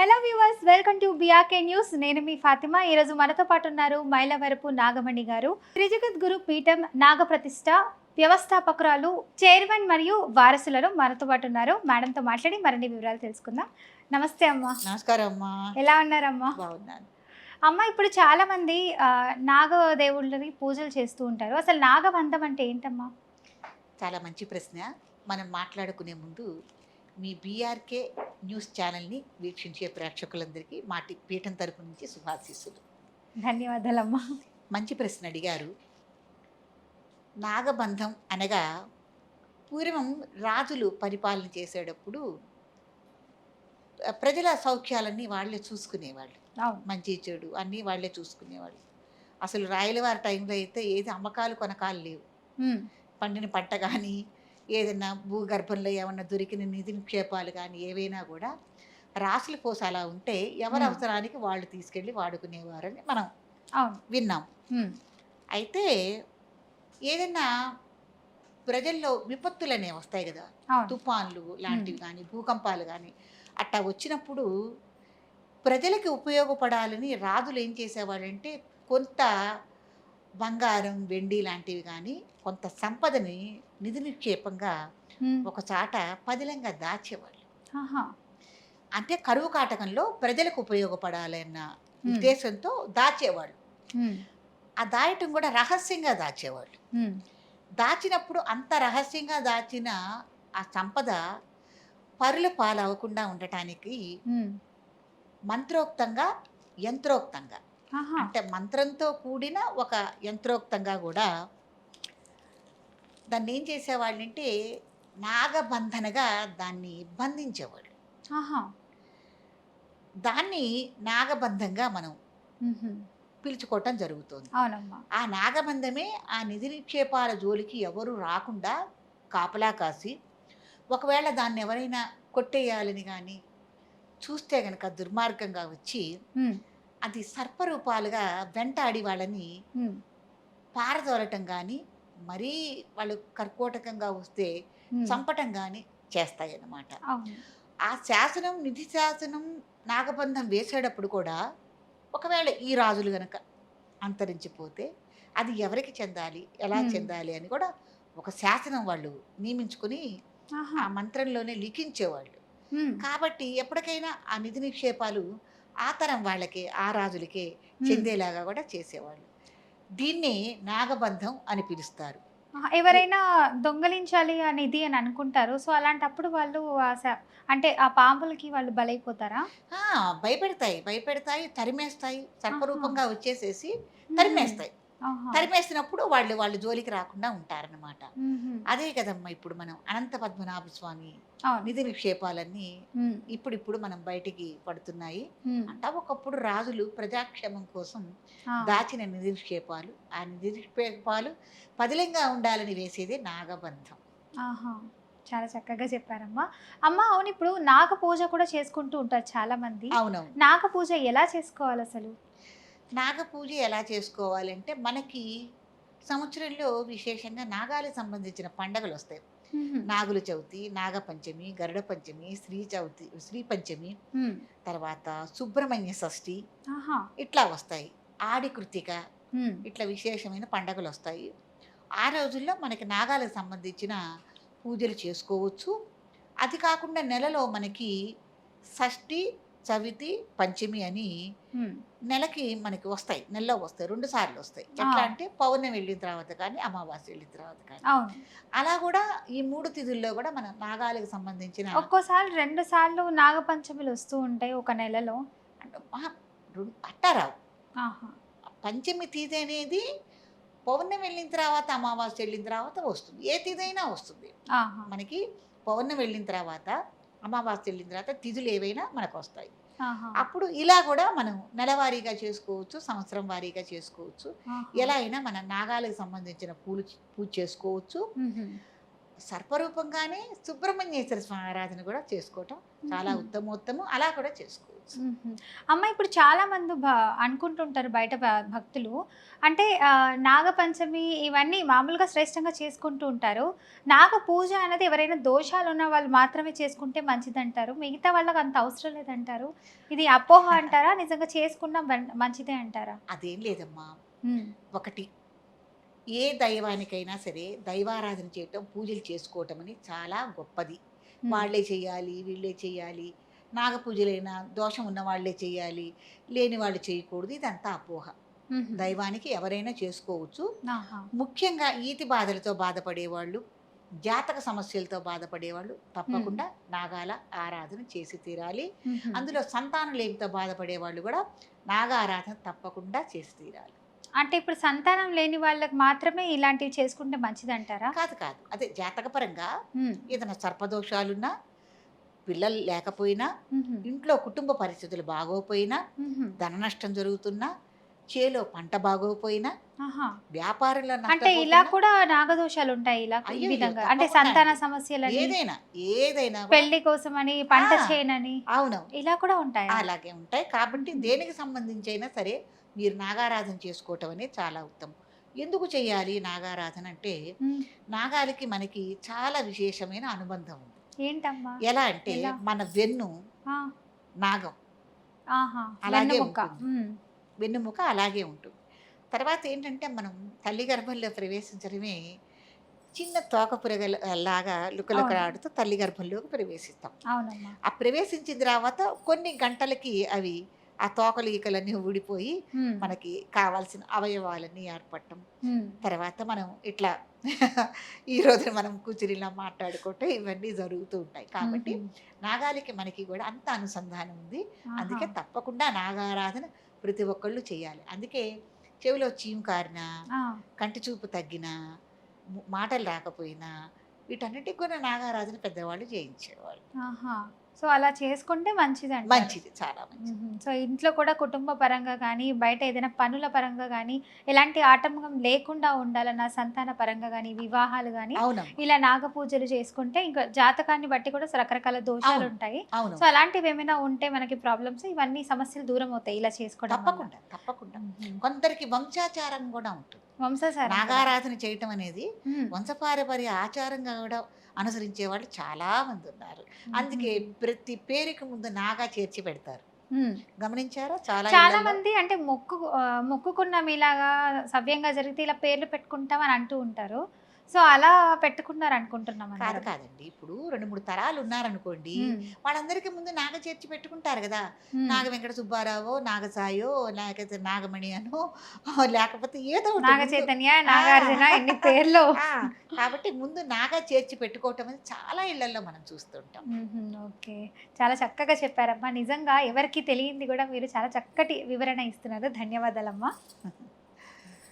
Hello viewers welcome to BRK news నేను మీ ఫాతిమా. ఈరోజు మనతో పాటు ఉన్నారు మైలవరపు నాగమణి గారు. త్రిజగద్గురు పీఠం నాగప్రతిష్ఠ వ్యవస్థాపకురాలు చైర్మన్ మరియు వారసులను మనతో పాటు ఉన్నారు. మేడంతో మాట్లాడి మరిన్ని వివరాలు తెలుసుకుందాం. నమస్తే అమ్మా. నమస్కారం అమ్మా. ఎలా ఉన్నారమ్మా? బాగున్నాను. అమ్మ ఇప్పుడు చాలా మంది ఆ, నాగ దేవుళ్ళని పూజలు చేస్తూ ఉంటారు. అసలు నాగబంధం అంటే ఏంటమ్మా? చాలా మంచి ప్రశ్న. మనం మాట్లాడుకునే ముందు మీ బీఆర్కే న్యూస్ ఛానల్ని వీక్షించే ప్రేక్షకులందరికీ మా పీఠం తరపు నుంచి శుభాశీస్సులు. ధన్యవాదాలమ్మా. మంచి ప్రశ్న అడిగారు. నాగబంధం అనగా పూర్వం రాజులు పరిపాలన చేసేటప్పుడు ప్రజల సౌఖ్యాలన్నీ వాళ్ళే చూసుకునేవాళ్ళు. మంచి చెడు అన్నీ వాళ్ళే చూసుకునేవాళ్ళు. అసలు రాయలవారి టైంలో అయితే ఏది అమ్మకాలు కొనకాలు లేవు. పండిన పంట కానీ ఏదైనా భూగర్భంలో ఏమన్నా దొరికిన నిధి నిక్షేపాలు కానీ ఏవైనా కూడా రాసుల పోసి అలా ఉంటే ఎవరి. అవసరానికి వాళ్ళు తీసుకెళ్ళి వాడుకునేవారని మనం విన్నాం. అయితే ఏదైనా ప్రజల్లో విపత్తులు అనేవి వస్తాయి కదా. తుఫాన్లు లాంటివి కానీ భూకంపాలు కానీ అట్టా వచ్చినప్పుడు ప్రజలకి ఉపయోగపడాలని రాజులు ఏం చేసేవాళ్ళంటే కొంత బంగారం వెండి లాంటివి కానీ కొంత సంపదని నిధి నిక్షేపంగా ఉమ్, ఒక చాట పదిలంగా దాచేవాళ్ళు. అంటే కరువు కాటకంలో ప్రజలకు ఉపయోగపడాలన్న ఉద్దేశంతో దాచేవాళ్ళు. ఆ దాయటం కూడా రహస్యంగా దాచేవాళ్ళు. దాచినప్పుడు అంత రహస్యంగా దాచిన ఆ సంపద పరుల పాలవకుండా ఉండటానికి మంత్రోక్తంగా యంత్రోక్తంగా అంటే మంత్రంతో కూడిన ఒక యంత్రోక్తంగా కూడా దాన్ని ఏం చేసేవాళ్ళంటే నాగబంధనగా దాన్ని బంధించేవాళ్ళు. ఆహా, దాన్ని నాగబంధంగా మనం పిలుచుకోవటం జరుగుతుంది. అవునమ్మా. ఆ నాగబంధమే ఆ నిధి నిక్షేపాల జోలికి ఎవరు రాకుండా కాపలా కాసి ఒకవేళ దాన్ని ఎవరైనా కొట్టేయాలని కానీ చూస్తే గనక దుర్మార్గంగా వచ్చి అది సర్పరూపాలుగా వెంటాడి వాళ్ళని పారదోలటం కానీ మరీ వాళ్ళు కర్కోటకంగా వస్తే చంపటం కానీ చేస్తాయి అన్నమాట ఆ శాసనం నిధి శాసనం నాగబంధం వేసేటప్పుడు కూడా ఒకవేళ ఈ రాజులు గనక అంతరించిపోతే అది ఎవరికి చెందాలి ఎలా. చెందాలి అని కూడా ఒక శాసనం వాళ్ళు నియమించుకుని ఆ మంత్రంలోనే లిఖించేవాళ్ళు. కాబట్టి ఎప్పటికైనా ఆ నిధి నిక్షేపాలు ఆ తరం వాళ్ళకే ఆ రాజులకే. చెందేలాగా కూడా చేసేవాళ్ళు. దీన్నే నాగబంధం అని పిలుస్తారు. ఎవరైనా దొంగలించాలి అనేది అని అనుకుంటారు. సో అలాంటప్పుడు వాళ్ళు అంటే ఆ పాములకి వాళ్ళు బలైపోతారా? భయపెడతాయి. భయపెడతాయి తరిమేస్తాయి. సర్పరూపంగా వచ్చేసేసి తరిమేస్తాయి. తరిమేసినప్పుడు వాళ్ళు వాళ్ళు జోలికి రాకుండా ఉంటారన్నమాట. ఉహుం, అదే కదమ్మా ఇప్పుడు మనం అనంత పద్మనాభ స్వామి నిధి నిక్షేపాలన్నీ ఇప్పుడిప్పుడు మనం బయటికి పడుతున్నాయి. అంట ఒకప్పుడు రాజులు ప్రజాక్షేమం కోసం దాచిన నిధి నిక్షేపాలు ఆ నిధి నిక్షేపాలు పదిలంగా ఉండాలని వేసేదే నాగబంధం. చాలా చక్కగా చెప్పారమ్మా. అమ్మ అవును ఇప్పుడు నాగ పూజ కూడా చేసుకుంటూ ఉంటారు చాలా మంది అవునవును. నాగ పూజ ఎలా చేసుకోవాలి అసలు? నాగ పూజ ఎలా చేసుకోవాలంటే మనకి సంవత్సరంలో విశేషంగా నాగాలకు సంబంధించిన పండగలు వస్తాయి నాగుల చవితి నాగపంచమి గరుడ పంచమి శ్రీ చవితి శ్రీ పంచమి తర్వాత సుబ్రహ్మణ్య షష్ఠి ఇట్లా వస్తాయి. ఆడి కృతిక ఇట్లా విశేషమైన పండగలు వస్తాయి ఆ రోజుల్లో మనకి నాగాలకు సంబంధించిన పూజలు చేసుకోవచ్చు. అది కాకుండా నెలలో మనకి షష్ఠి చవితి పంచమి అని నెలకి మనకి వస్తాయి. నెలలో వస్తాయి. రెండు సార్లు వస్తాయి. ఎట్లా. అంటే పౌర్ణమి వెళ్ళిన తర్వాత కానీ అమావాస్య వెళ్ళిన తర్వాత కానీ. అలా కూడా ఈ మూడు తిథుల్లో కూడా మన నాగాలకు సంబంధించిన ఒక్కోసారి రెండు సార్లు నాగపంచమిలు వస్తూ ఉంటాయి ఒక నెలలో. అట్టారావు. పంచమి తిథి అనేది పౌర్ణమి వెళ్ళిన తర్వాత అమావాస్య వెళ్ళిన తర్వాత వస్తుంది. ఏ అయినా వస్తుంది. మనకి పౌర్ణమి వెళ్ళిన తర్వాత అమావాస్య వెళ్ళిన తర్వాత తిథులు ఏవైనా మనకు వస్తాయి అప్పుడు ఇలా కూడా మనం నెలవారీగా చేసుకోవచ్చు సంవత్సరం వారీగా చేసుకోవచ్చు. ఎలా అయినా మన నాగాలకు సంబంధించిన పూలు పూజ చేసుకోవచ్చు. సర్పరూపంగానే సుబ్రహ్మణ్యేశ్వర స్వామి ఆరాధన కూడా చేసుకోవటం చాలా. ఉత్తమోత్తమం. అలా కూడా చేసుకోవచ్చు మ్మ్. అమ్మ ఇప్పుడు చాలా మంది అనుకుంటుంటారు బయట భక్తులు. అంటే నాగపంచమి ఇవన్నీ మామూలుగా శ్రేష్టంగా చేసుకుంటూ ఉంటారు. నాగ పూజ అనేది ఎవరైనా దోషాలు ఉన్న వాళ్ళు మాత్రమే చేసుకుంటే మంచిదంటారు. మిగతా వాళ్ళకి అంత అవసరం లేదంటారు. ఇది అపోహ అంటారా? నిజంగా చేసుకున్నా మంచిదే అంటారా? అదేం లేదమ్మా. మ్మ్. ఒకటి ఏ దైవానికైనా సరే దైవారాధన చేయటం పూజలు చేసుకోవటం అని చాలా గొప్పది. వాళ్ళే చేయాలి వీళ్ళే చేయాలి. నాగ పూజలైనా దోషం ఉన్న వాళ్ళే చేయాలి లేని వాళ్ళు చేయకూడదు ఇదంతా అపోహ. దైవానికి ఎవరైనా చేసుకోవచ్చు. ముఖ్యంగా ఈతి బాధలతో బాధపడేవాళ్ళు జాతక సమస్యలతో బాధపడేవాళ్ళు తప్పకుండా నాగాల ఆరాధన చేసి తీరాలి. అందులో సంతానం లేమితో బాధపడే వాళ్ళు కూడా నాగ ఆరాధన తప్పకుండా చేసి తీరాలి అంటే ఇప్పుడు సంతానం లేని వాళ్ళకి మాత్రమే ఇలాంటివి చేసుకుంటే మంచిదంటారా కాదు కాదు అదే జాతకపరంగా. ఏదైనా సర్పదోషాలున్నా పిల్లలు లేకపోయినా. ఇంట్లో కుటుంబ పరిస్థితులు బాగోపోయినా. ధన నష్టం జరుగుతున్నా చేలో పంట బాగోపోయినా. వ్యాపారంలో అంటే ఇలా కూడా నాగదోషాలు ఉంటాయి ఇలా ఈ విధంగా అంటే సంతాన అండి. సమస్యలని ఏదైనా ఏదైనా పెళ్ళి కోసమని పంట. చేయనని అవును ఇలా కూడా ఉంటాయి అలాగే ఉంటాయి కాబట్టి. దేనికి సంబంధించి అయినా సరే మీరు నాగారాధన చేసుకోవటం అనేది చాలా ఉత్తమం ఎందుకు చేయాలి నాగారాధన అంటే నాగాలకి మనకి చాలా విశేషమైన అనుబంధం ఉంది ఏంటమ్మా? ఎలా అంటే? మన వెన్ను నాగం. అలాగే. వెన్నుముక. అలాగే ఉంటుంది. తర్వాత ఏంటంటే మనం తల్లి గర్భంలో ప్రవేశించడమే చిన్న తోక పురగల లాగా లుకలుకలాడుతూ తల్లి గర్భంలోకి ప్రవేశిస్తాం. ఆ ప్రవేశించిన తర్వాత కొన్ని గంటలకి అవి ఆ తోకలు ఈకలన్నీ ఊడిపోయి. మనకి కావాల్సిన అవయవాలన్నీ ఏర్పడటం. తర్వాత మనం ఇట్లా ఈ రోజు మనం కూర్చుని ఇలా మాట్లాడుకుంటే ఇవన్నీ జరుగుతూ ఉంటాయి కాబట్టి. నాగాలకి మనకి కూడా అంత అనుసంధానం ఉంది. అందుకే తప్పకుండా నాగారాధన ప్రతి ఒక్కళ్ళు చేయాలి అందుకే చెవిలో చీము కారినా కంటి చూపు తగ్గినా మాటలు రాకపోయినా వీటన్నిటికి కూడా నాగారాధన పెద్దవాళ్ళు చేయించేవాళ్ళు. సో అలా చేసుకుంటే మంచిది అంటారు. మంచిది చాలా మంచిది. సో ఇంట్లో కూడా కుటుంబ పరంగా కానీ బయట ఏదైనా పనుల పరంగా కానీ ఎలాంటి ఆటంకం లేకుండా ఉండాలన్న సంతాన పరంగా కానీ వివాహాలు కానీ ఇలా నాగ పూజలు చేసుకుంటే ఇంకా జాతకాన్ని బట్టి కూడా రకరకాల దోషాలు. ఉంటాయి సో అలాంటివి ఏమైనా ఉంటే మనకి ప్రాబ్లమ్స్ ఇవన్నీ సమస్యలు దూరం అవుతాయి ఇలా చేసుకోవడం. తప్పకుండా తప్పకుండా కొందరికి వంశాచారం కూడా ఉంటుంది. నాగారాధన చేయటం అనేది మ్మ్. వంశపారపర్య ఆచారంగా కూడా అనుసరించే వాళ్ళు చాలా మంది ఉన్నారు. అందుకే ప్రతి పేరుకి ముందు నాగా చేర్చి పెడతారు. గమనించారా? చాలా చాలా మంది అంటే మొక్కు మొక్కుకున్నాం ఇలాగా సవ్యంగా జరిగితే ఇలా పేర్లు పెట్టుకుంటాం అని అంటూ ఉంటారు. సో అలా పెట్టుకున్నారు అనుకుంటున్నాం కాదు. కాదండి ఇప్పుడు రెండు మూడు తరాలు ఉన్నారనుకోండి. వాళ్ళందరికీ ముందు నాగ చేర్చి పెట్టుకుంటారు కదా. నాగ వెంకట సుబ్బారావో నాగసాయో లేకపోతే నాగమణి అనో లేకపోతే ఏదో నాగ చైతన్య నాగార్జున ఎన్ని పేర్లు కాబట్టి ముందు నాగ చేర్చి పెట్టుకోవటం అనేది చాలా ఇళ్ళలో మనం చూస్తుంటాం. ఓకే చాలా చక్కగా చెప్పారమ్మా నిజంగా ఎవరికి తెలియంది కూడా మీరు చాలా చక్కటి వివరణ ఇస్తున్నారు ధన్యవాదాలమ్మా